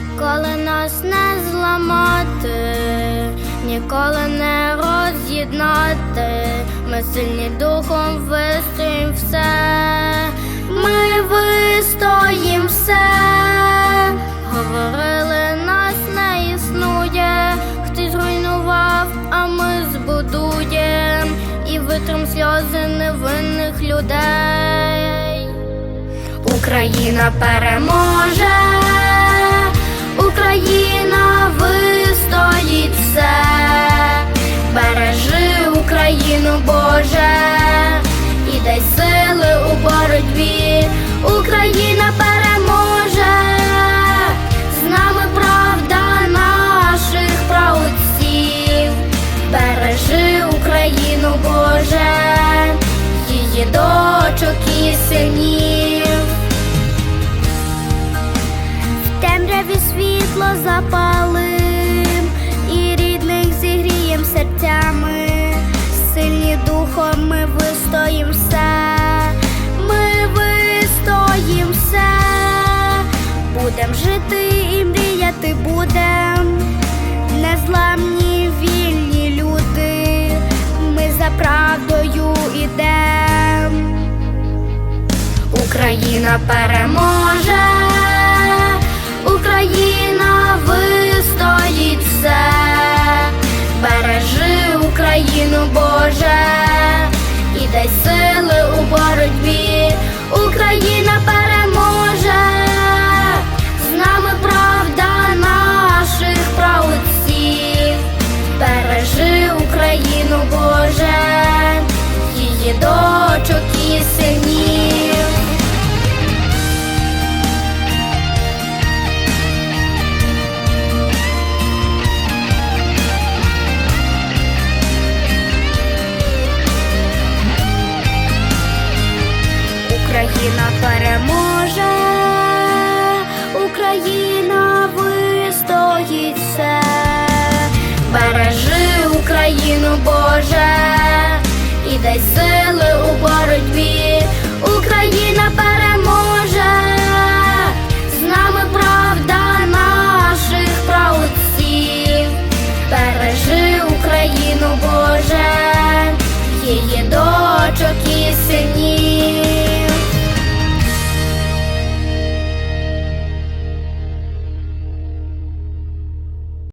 Ніколи нас не зламати, ніколи не роз'єднати. Ми сильні духом вистоїм все, ми вистоїм все. Говорили, нас не існує, хтось зруйнував, а ми збудуєм і витрим сльози невинних людей. Україна переможе, Україну, Боже, і дай сили у боротьбі, Україна переможе, з нами правда наших праотців, бережи Україну, Боже, її дочок і синів. В темряві світло запалим ми вистоїм все, ми вистоїм все, будем жити і мріяти будем, незламні вільні люди, ми за правдою ідем. Україна переможе, Україну, Боже, її дочок і синів. Україна переможе, Україна є дочок і сині.